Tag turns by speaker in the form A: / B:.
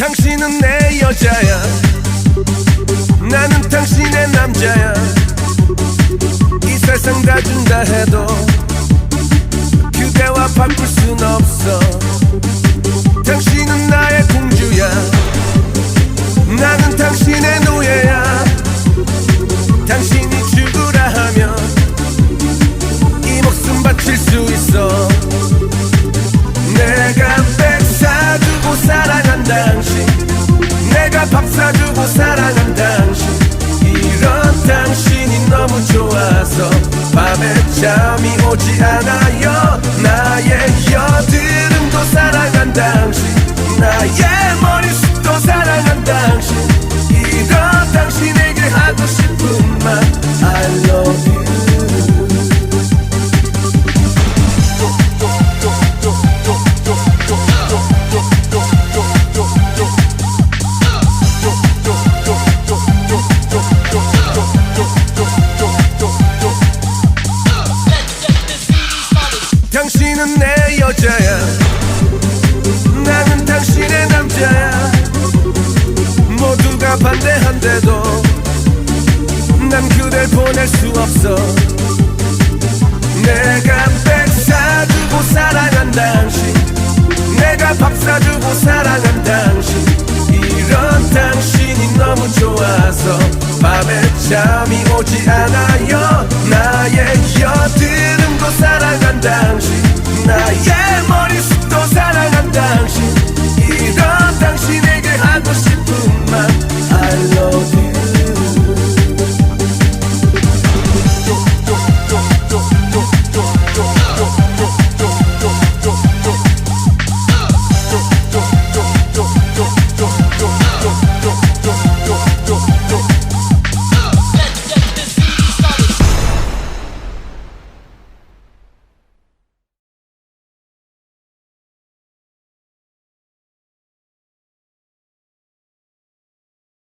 A: 당신은 내 여자야. 나는 당신의 남자야. 이 세상 다 준다 해도 사랑한 당신. 이런 당신이 너무 좋아서 밤에 잠이 오지 않아요. 나의 여드름도 사랑한 당신. 나의 머리숱도 사랑한 당신 당신은 내 여자야. 나는 당신의 남자야. 모두가 반대한데도 난 그댈 보낼 수 없어. 내가 백 사주고 사랑한 당신. 내가 밥 사주고 사랑한 당신. 이런 당신이 너무 좋아서 밤에 잠이 오지 않아요. 나의 여드름도 사랑한 당신